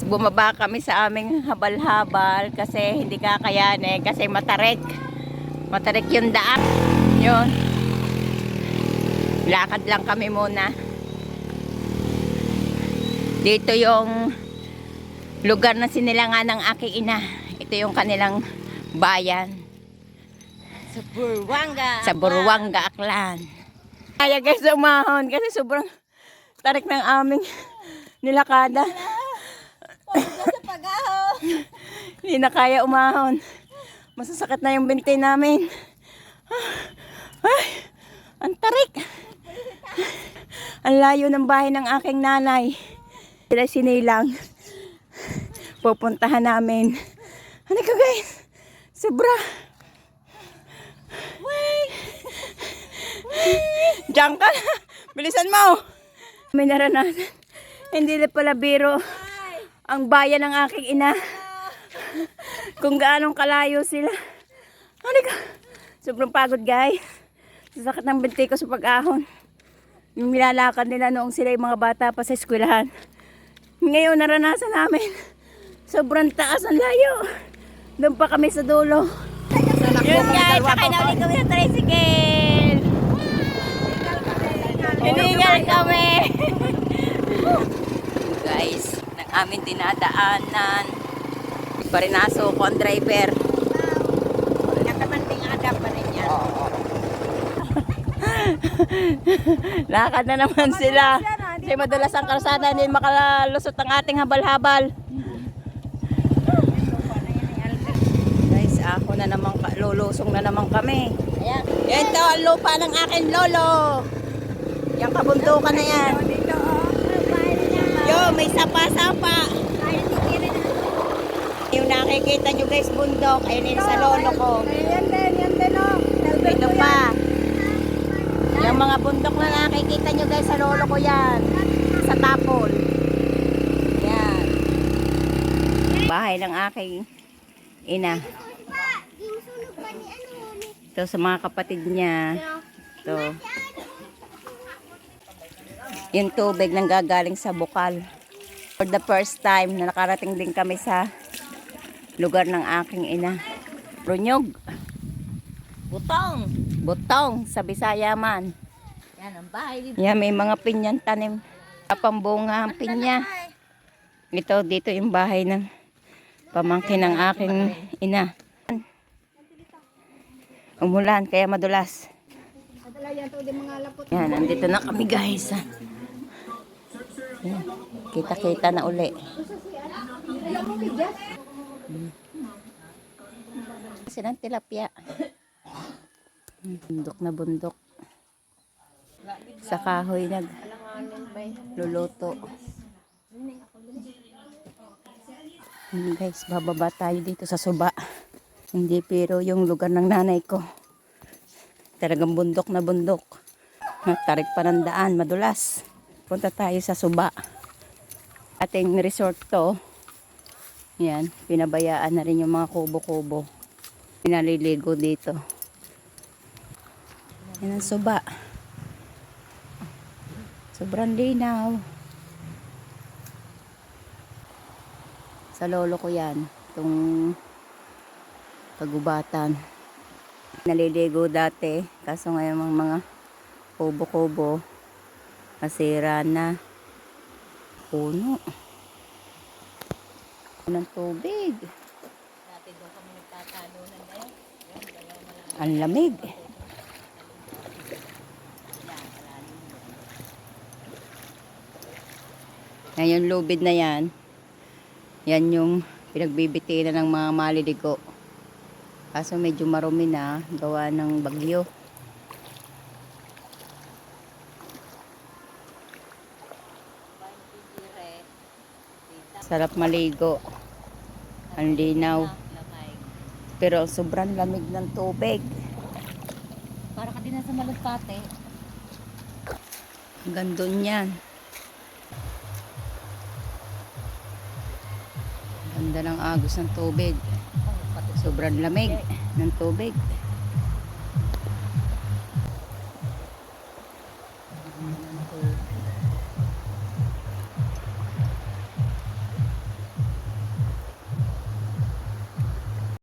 bumaba kami sa aming habal-habal kasi hindi kakayanin kasi matarik. Matarik yung daan. Yun. Lakad lang kami muna. Dito yung lugar na sinilangan ng aking ina. Ito yung kanilang bayan. Sa Burwanga. Sa Buruanga, Aklan. Kaya guys, umahon kasi sobrang tarik ng aming nilakada. Sa pag-ahon. Hindi na kaya umahon. Masasakit na yung binti namin. Ay, ang tarik. Ang layo ng bahay ng aking nanay. Sila sinilang. Pupuntahan namin. Ano ka guys? Sobra. Diyan ka na. Bilisan mo. May naranasan. Hindi na pala biro ang bayan ng aking ina. Kung gaanong kalayo sila. Ano ka? Sobrang pagod guys. Sasakit ng binti ko sa pag-ahon. Yung nilalakad nila noong sila yung mga bata pa sa eskwelahan. Ngayon naranasan namin. Sobrang taas ang layo. Doon pa kami sa dulo. Yun guys, sakay na ulit kami sa tricycle. Hinigal kami. guys, ng aming dinadaanan. Pa rin naso ko ang driver. Lakad na naman sila. Kasi madulas ang kalsada, hindi makalusot ang ating habal-habal. Guys, ako na naman, lulusong na naman kami. Ayan. Ito ang lupa ng aking lolo. Yung kabundukan na yan. Oh. Niya. Yo, may sapa-sapa. Bahay ni Kiri na. Yung nakikita nyo guys, bundok. Ayun yun sa lolo ko. Ayan din, yan din, oh. Nalbert Ito pa. Yung mga bundok na nakikita nyo guys sa lolo ko yan. Sa tapol. Yan. Bahay ng aking ina. Ito sa mga kapatid niya. Ito. Yung tubig nang gagaling sa bukal. For the first time na nakarating din kami sa lugar ng aking ina. Runyog. Butong. Butong sa Bisaya man. Yan ang bahay dito. Yan, may mga pinyan tanim. Kapambunga ang pinya. Ito, dito yung bahay ng pamangkin ng aking ina. Umulan, kaya madulas. Yan nandito na kami guys. ah. Yan, Kita-kita na uli. Hmm. Kasi ng tilapia. Bundok na bundok. Sa kahoy nag luluto. Hmm, guys, bababa tayo dito sa suba. Hindi pero yung lugar ng nanay ko. Talagang bundok na bundok. Tarik pa ng daan, madulas. Punta tayo sa suba. Ating resort to. Yan, pinabayaan na rin yung mga kubo-kubo. Pinaliligo dito. Yan ang suba. Sobrang linaw. Sa lolo ko yan. Itong kagubatan. Naliligo dati. Kaso ngayon mga, mga kubo-kubo. Masira na. Puno. Ng tubig. Dati doon kami nagtatalunan ngayon. Ang lamig. Yan yung lubid na yan. Yan yung pinagbibitinan ng mga maliligo. Kaso medyo marumi na gawa ng bagyo. Sarap maligo. Ang linaw. Pero sobrang lamig ng tubig. Para ka din sa malagpate. Hanggang doon yan. Ganda ng agos ng tubig. Oh, Sobrang lamig ng tubig.